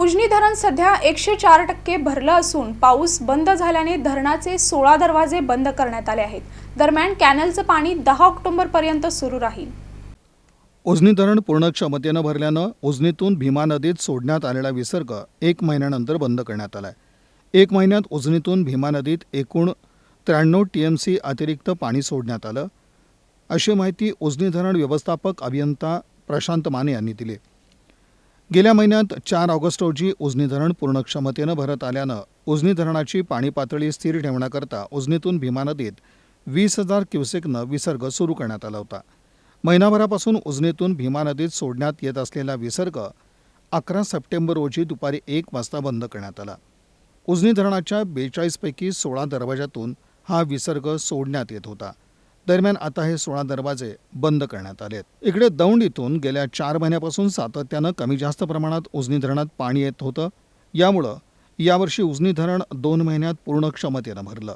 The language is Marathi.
उजनी धरण सध्या एकशे चार टक्के भरलं असून पाऊस बंद झाल्याने धरणाचे सोळा दरवाजे बंद करण्यात आले आहेत. दरम्यान कॅनलचं पाणी दहा ऑक्टोबरपर्यंत सुरू राहील. उजनी धरण पूर्ण क्षमतेनं भरल्यानं उजनीतून भीमा नदीत सोडण्यात आलेला विसर्ग एक महिन्यानंतर बंद करण्यात आला आहे एक महिन्यात उजनीतून भीमा नदीत एकूण त्र्याण्णव टी एम सी अतिरिक्त पाणी सोडण्यात आलं अशी माहिती उजनी धरण व्यवस्थापक अभियंता प्रशांत माने यांनी दिली. गेल्या महिन्यात चार ऑगस्ट रोजी उजनी धरण पूर्ण क्षमतेनं भरत आल्यानं उजनी धरणाची पाणी पातळी स्थिर ठेवण्याकरता उजनीतून भीमा नदीत वीस हजार क्युसेकनं विसर्ग सुरू करण्यात आला होता. महिनाभरापासून उजनीतून भीमा नदीत सोडण्यात येत असलेला विसर्ग अकरा सप्टेंबर रोजी दुपारी एक वाजता बंद करण्यात आला. उजनी धरणाच्या बेचाळीसपैकी सोळा दरवाजातून हा विसर्ग सोडण्यात येत होता. दरम्यान आता हे सोळा दरवाजे बंद करण्यात आले आहेत इकडे दौंड गेल्या चार महिन्यापासून सातत्यानं कमी जास्त प्रमाणात उजनी धरणात पाणी येत होतं. यामुळं यावर्षी उजनी धरण दोन महिन्यात पूर्ण क्षमतेनं भरलं.